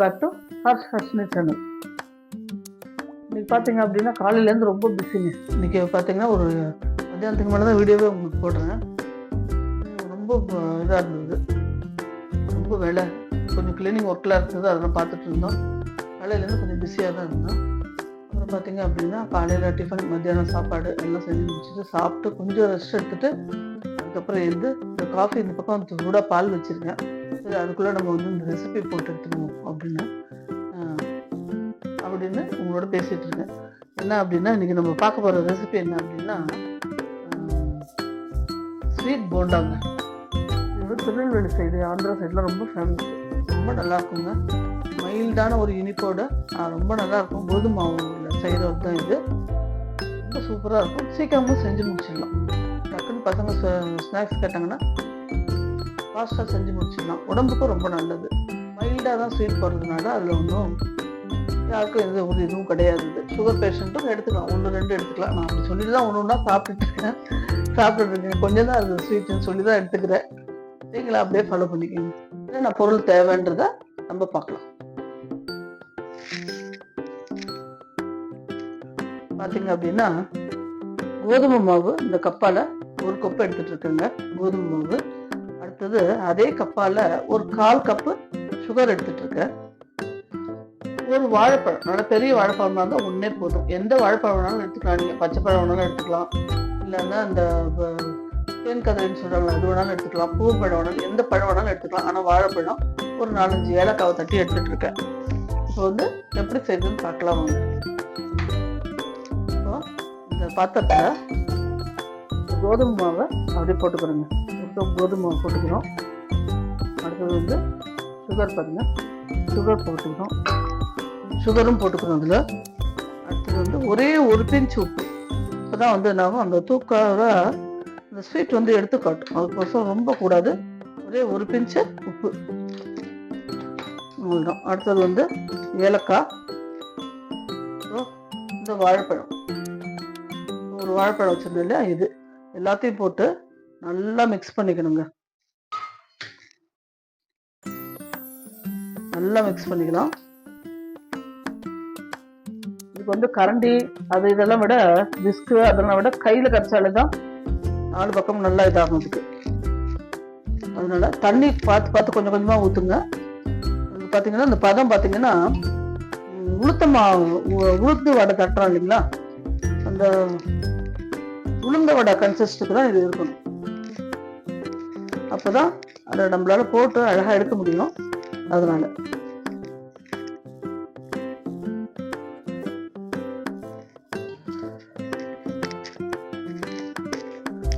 Welcome back to Harsh Harshni channel இன்னைக்கு பார்த்தீங்க அப்படின்னா காலையிலேருந்து ரொம்ப பிஸிங்க இன்னைக்கு பார்த்தீங்கன்னா ஒரு மத்தியானத்துக்கு மேலே தான் வீடியோவே உங்களுக்கு போடுறேன். ரொம்ப இதாக இருந்தது. ரொம்ப வேலை. கொஞ்சம் கிளீனிங் ஒர்க்கில் இருந்தது அதெல்லாம் பார்த்துட்டு இருந்தோம். காலையிலேருந்து கொஞ்சம் பிஸியாக தான் இருந்தோம். அப்புறம் பார்த்தீங்க அப்படின்னா காலையில் டிஃபன் மத்தியானம் சாப்பாடு எல்லாம் செஞ்சு முடிச்சுட்டு சாப்பிட்டு கொஞ்சம் ரெஸ்ட் எடுத்துட்டு அதுக்கப்புறம் எழுந்து இந்த காஃபி இந்த பக்கம் சூடாக பால் வச்சுருக்கேன். சரி அதுக்குள்ளே நம்ம வந்து இந்த ரெசிபி போட்டு எடுத்துருவோம் அப்படின்னு அப்படின்னு உங்களோட பேசிகிட்டு இருக்கேன். என்ன அப்படின்னா இன்றைக்கி நம்ம பார்க்க போகிற ரெசிபி என்ன அப்படின்னா ஸ்வீட் போண்டாங்க. இது வந்து திருநெல்வேலி சைடு ஆந்திரா சைடில் ரொம்ப ஃபேமஸ் ரொம்ப நல்லா இருக்குங்க. மைல்டான ஒரு இனிப்போட ரொம்ப நல்லா இருக்கும். கோதுமை மாவில் செய்கிறது தான் இது. ரொம்ப சூப்பராக இருக்கும். சீக்கிரமும் செஞ்சு முடிச்சிடலாம். டக்குன்னு பசங்க ஸ்நாக்ஸ் கேட்டாங்கன்னா ஃபாஸ்ட்டாக செஞ்சு முடிச்சிடலாம் உடம்புக்கும் ரொம்ப நல்லது. மைல்டாக தான் ஸ்வீட் போடுறதுனால அதில் ஒன்றும் யாருக்கும் எந்த ஒரு இதுவும் கிடையாது. சுகர் பேஷண்ட்டும் எடுத்துக்கலாம். ஒன்று ரெண்டு எடுத்துக்கலாம். நான் அப்படி சொல்லிட்டு தான் ஒன்று ஒன்றா சாப்பிட்டுருக்கேன் சாப்பிட்டுருக்கேன் கொஞ்சம் தான் அது ஸ்வீட்டுன்னு சொல்லி தான் எடுத்துக்கிறேன். நீங்களா அப்படியே ஃபாலோ பண்ணிக்கோங்க. என்னென்ன பொருள் தேவைன்றதை நம்ம பார்க்கலாம். பார்த்தீங்க அப்படின்னா கோதுமை மாவு இந்த கப்பால் ஒரு கப்பு எடுத்துட்டு இருக்கேங்க. கோதுமை மாவு. அடுத்தது அதே கப்பால் ஒரு கால் கப்பு சுகர் எடுத்துட்டு இருக்கேன் ஒரு வாழைப்பழம். நல்ல பெரிய வாழைப்பழமா இருந்தால் ஒன்றே போதும். எந்த வாழைப்பழம் வேணாலும் எடுத்துக்கலாம். நீங்கள் பச்சை பழம் வேணாலும் எடுத்துக்கலாம். இல்லைன்னா அந்த தென் தேன் கதிரின்னு சொல்கிறாங்க அது வேணாலும் எடுத்துக்கலாம். பூ பழம் வேணாலும் எந்த பழம் வேணாலும் எடுத்துக்கலாம். ஆனால் வாழைப்பழம் ஒரு நாலஞ்சு ஏலக்காவை தட்டி எடுத்துட்டு இருக்கேன் இப்போ வந்து எப்படி செய்யுதுன்னு பார்க்கலாம் வாங்க. இப்போ இந்த பாத்திரத்தில் கோதுமை மாவை அப்படியே போட்டுக்கிறோங்க ஒரு கோதுமை போட்டுக்கிறோம். அடுத்தது வந்து சுகர் பாருங்க சுகர் போட்டுக்கிறோம். சுகரும் போட்டுக்கிறோம் அதில் அடுத்தது வந்து ஒரே ஒரு பிஞ்ச் உப்பு. இப்போ தான் வந்து என்னாகும் அந்த தூக்காக அந்த ஸ்வீட் வந்து எடுத்து காட்டும். அதுக்கோசம் ரொம்ப கூடாது. ஒரே ஒரு பிஞ்சு உப்பு. அவ்வளோதான் அடுத்தது வந்து ஏலக்காய். அப்புறம் இந்த வாழைப்பழம். ஒரு வாழைப்பழம் வச்சுருந்தோம் இல்லையா? இது. எல்லாத்தையும் போட்டு நல்லா மிக்ஸ் பண்ணிக்கணுங்க. நல்லா மிக்ஸ் பண்ணிக்கலாம். இதுக்கு வந்து கரண்டி அது இதெல்லாம் விட விஸ்கு அதெல்லாம் விட கையில் கரைச்சாலே தான் நாலு பக்கம் நல்லா இதாகும் இதுக்கு. அதனால தண்ணி பார்த்து பார்த்து கொஞ்சம் கொஞ்சமாக ஊற்றுங்க இது பார்த்தீங்கன்னா இந்த பதம் பார்த்தீங்கன்னா உளுத்தமா உளுத்த மாவு வடை தட்டுறோம் இல்லைங்களா? அந்த உளுந்த வடை கன்சிஸ்டுக்கு தான் இது இருக்கணும். அப்பதான் அதை நம்மளால் போட்டு அழகா எடுக்க முடியும். அதனால.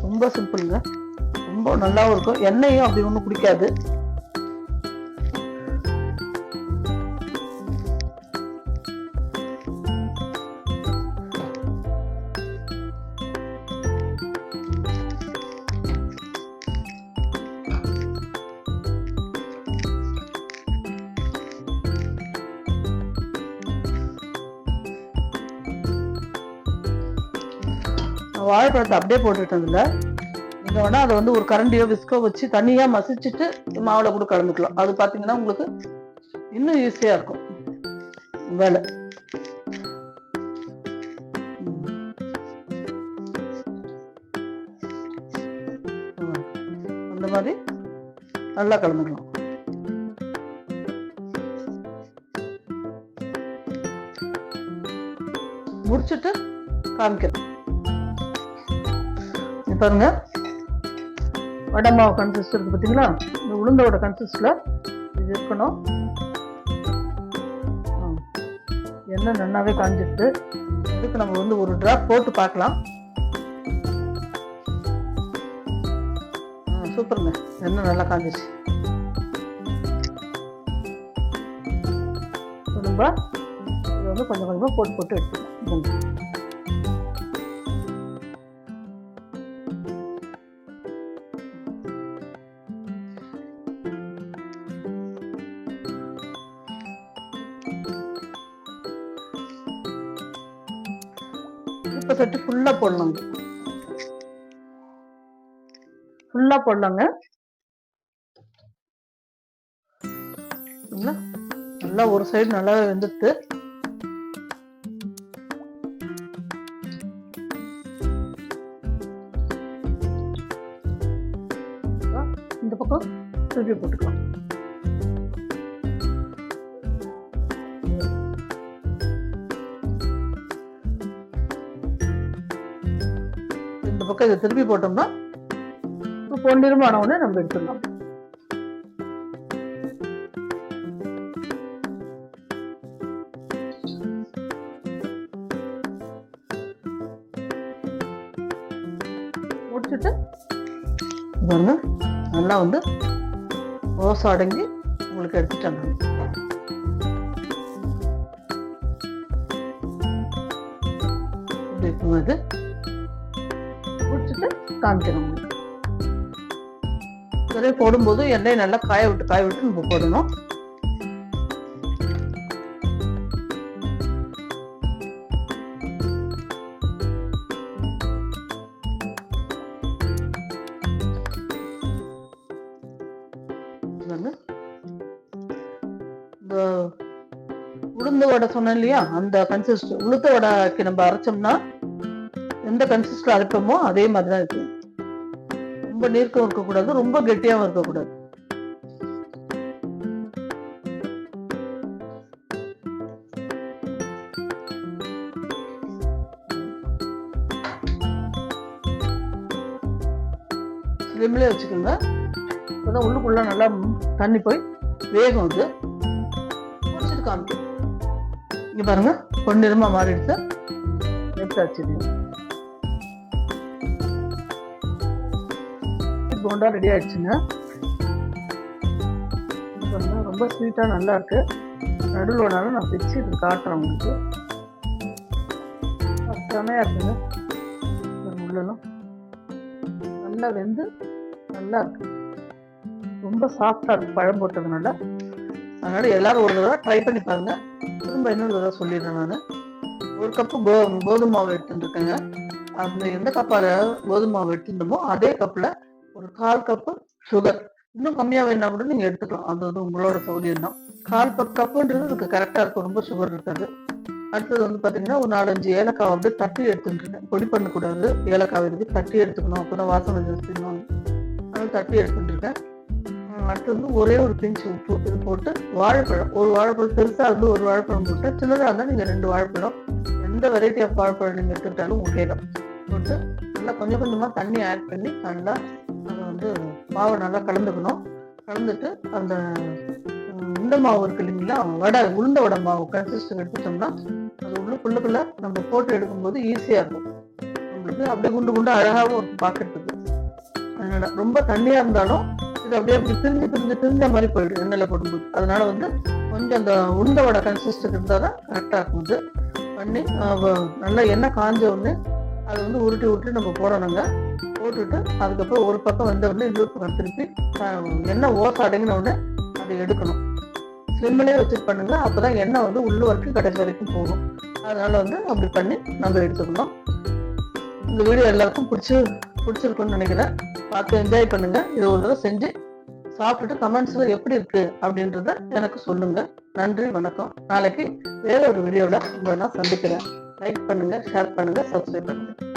ரொம்ப சிம்பிளுங்க ரொம்ப நல்லாவும் இருக்கும். எண்ணெயும் அப்படி ஒன்றும் குடிக்காது. வாழைப்பழத்தை அப்படியே போட்டுட்டதுல நீங்கள் வேணால் அதை வந்து ஒரு கரண்டியோ விஸ்கோ வச்சு தனியாக மசிச்சுட்டு மாவில் கூட கலந்துக்கலாம். அது பார்த்தீங்கன்னா உங்களுக்கு இன்னும் ஈஸியாக இருக்கும். வேலை. அந்த மாதிரி நல்லா கலந்துக்கலாம். முடிச்சுட்டு காமிக்கிறேன். பாருங்க. வடமாவு கன்சிஸ்ட் இருக்கு பார்த்தீங்களா இந்த உளுந்தோட கன்சிஸ்டில் இது இருக்கணும். எண்ணெய் நல்லாவே காஞ்சிருக்கு இதுக்கு நம்ம வந்து ஒரு ட்ராப் போட்டு பார்க்கலாம். சூப்பருங்க. எண்ணெய் நல்லா காஞ்சிச்சு இப்ப இது வந்து கொஞ்சம் கொஞ்சமாக போட்டு போட்டு எடுத்துக்கலாம். இப்போ சட்டு ஃபுல்லா போடலாங்க ஃபுல்லா போடலாங்க. நல்லா ஒரு சைடு நல்லா வெந்துட்டு. இந்த பக்கம் திருப்பி போட்டுக்கலாம். பக்கம் இதை திருப்பி போட்டோம்னா பொன்னிறமான உடனே நம்ம எடுத்துடலாம். முடிச்சுட்டு நல்லா வந்து ரோஸ் அடங்கி உங்களுக்கு எடுத்துட்டாங்க இப்படி இருக்குங்க காமிக்கணும். இதே போடும்போது எண்ணெய் நல்லா காய விட்டு காய விட்டு நம்ம போடணும். உளுந்த இந்த வடை சொன்னேன் இல்லையா? அந்த கன்சிஸ்ட் உளுத்த வடைக்கு நம்ம அரைச்சோம்னா எந்த கன்சிஸ்ட்ல அரைப்போமோ அதே மாதிரி தான் இருக்கு. ரொம்ப நீர்க்கம் இருக்கக்கூடாது ரொம்ப கெட்டியாகவும் இருக்கக்கூடாது. ஸ்லிம்லேயே வச்சுக்கோங்க. இப்போதான் உள்ளுக்குள்ள நல்லா தண்ணி போய் வேகம் வந்து முடிச்சுட்டு காமிக்கும். இங்க பாருங்க பொன்னிறமாக மாறிடுச்சு. எடுத்தாச்சு போண்டா ரெடி ஆயிடுச்சுங்க. ரொம்ப ஸ்வீட்டாக நல்லா இருக்கு. நடுவில் வேணாலும் நான் பிச்சு இது காட்டுறேன் உங்களுக்கு. செமையா இருக்குங்க. உள்ளெல்லாம் நல்லா வெந்து நல்லா இருக்கு. ரொம்ப சாஃப்டாக இருக்கு பழம் போட்டதுனால. அதனால எல்லாரும் ஒரு தடவை ட்ரை பண்ணி பாருங்க. திரும்ப இன்னொரு தடவை சொல்லிடுறேன் நான். ஒரு கப்பு கோ கோதுமை மாவு இருக்கேங்க. அந்த எந்த கப்பால கோதுமை மாவு எடுத்துட்டோமோ அதே கப்பில் ஒரு கால் கப்பு சுகர் இன்னும் கம்மியா வேணா கூட நீங்க எடுத்துக்கலாம். அது வந்து உங்களோட சௌகரியம் தான். கால் பத்து கப்புன்றது அதுக்கு கரெக்டா இருக்கும். ரொம்ப சுகர் இருக்காது. அடுத்தது வந்து பாத்தீங்கன்னா ஒரு நாலஞ்சு ஏலக்காய் வந்து தட்டி எடுத்துட்டுருக்கேன் பொடி பண்ணக்கூடாது. ஏலக்காய் இருக்கு தட்டி எடுத்துக்கணும். அப்பதான் வாசனை ஜாஸ்தினுவாங்க அதனால தட்டி எடுத்துட்டுருக்கேன். அடுத்து வந்து ஒரே ஒரு பிஞ்சு உப்பு இது போட்டு வாழைப்பழம். ஒரு வாழைப்பழம் பெருசா இருந்து ஒரு வாழைப்பழம் போட்டு சின்னதாக இருந்தால் நீங்க ரெண்டு வாழைப்பழம். எந்த வெரைட்டி ஆஃப் வாழைப்பழம் நீங்கள் எடுத்துக்கிட்டாலும் ஓகே தான். போட்டு நல்லா கொஞ்சம் கொஞ்சமா தண்ணி ஆட் பண்ணி நல்லா அதை வந்து மாவை நல்லா கலந்துக்கணும். கலந்துட்டு அந்த உம், இந்த மாவு இருக்கு இல்லைங்களா? வடை உளுந்த வடை மாவு கன்சிஸ்டன் எடுத்துட்டோம்னா அது உள்ளுக்குள்ளுக்குள்ள நம்ம போட்டு எடுக்கும்போது ஈஸியா இருக்கும். நம்மளுக்கு அப்படியே குண்டு குண்டு அழகாகவும் இருக்கும் பார்க்கறதுக்கு அதனால ரொம்ப தண்ணியா இருந்தாலும் இது அப்படியே அப்படி பிரிஞ்சு பிரிஞ்சு பிரிஞ்ச மாதிரி போயிடும் எண்ணெயில் போடும்போது. அதனால வந்து கொஞ்சம் அந்த உளுந்த வடை கன்சிஸ்டன் இருந்தால் தான் கரெக்டாக இருக்கும். இது பண்ணி நல்லா எண்ணெய் காஞ்ச உடனே அதை வந்து உருட்டி உருட்டி நம்ம போடணுங்க. போட்டுட்டு அதுக்கப்புறம் ஒரு பக்கம் வந்த உடனே இன்னொரு பக்கம் திருப்பி எண்ணெய் ஓசை அடங்கின உடனே அதை எடுக்கணும். ஸ்லிம்மிலே வச்சுட்டு பண்ணுங்க அப்பதான் எண்ணெய் வந்து உள்ள வரைக்கும் கடைசி வரைக்கும் போகும். அதனால வந்து அப்படி பண்ணி நம்ம எடுத்துக்கணும். இந்த வீடியோ எல்லாருக்கும் பிடிச்சி பிடிச்சிருக்குன்னு நினைக்கிறேன். பார்த்து என்ஜாய் பண்ணுங்க. இது ஒரு தடவை செஞ்சு சாப்பிட்டுட்டு கமெண்ட்ஸ்ல எப்படி இருக்கு அப்படின்றத எனக்கு சொல்லுங்க. நன்றி வணக்கம். நாளைக்கு வேற ஒரு வீடியோவில் உங்களை நான் சந்திக்கிறேன். லைக் பண்ணுங்க ஷேர் பண்ணுங்க சப்ஸ்கிரைப் பண்ணுங்க.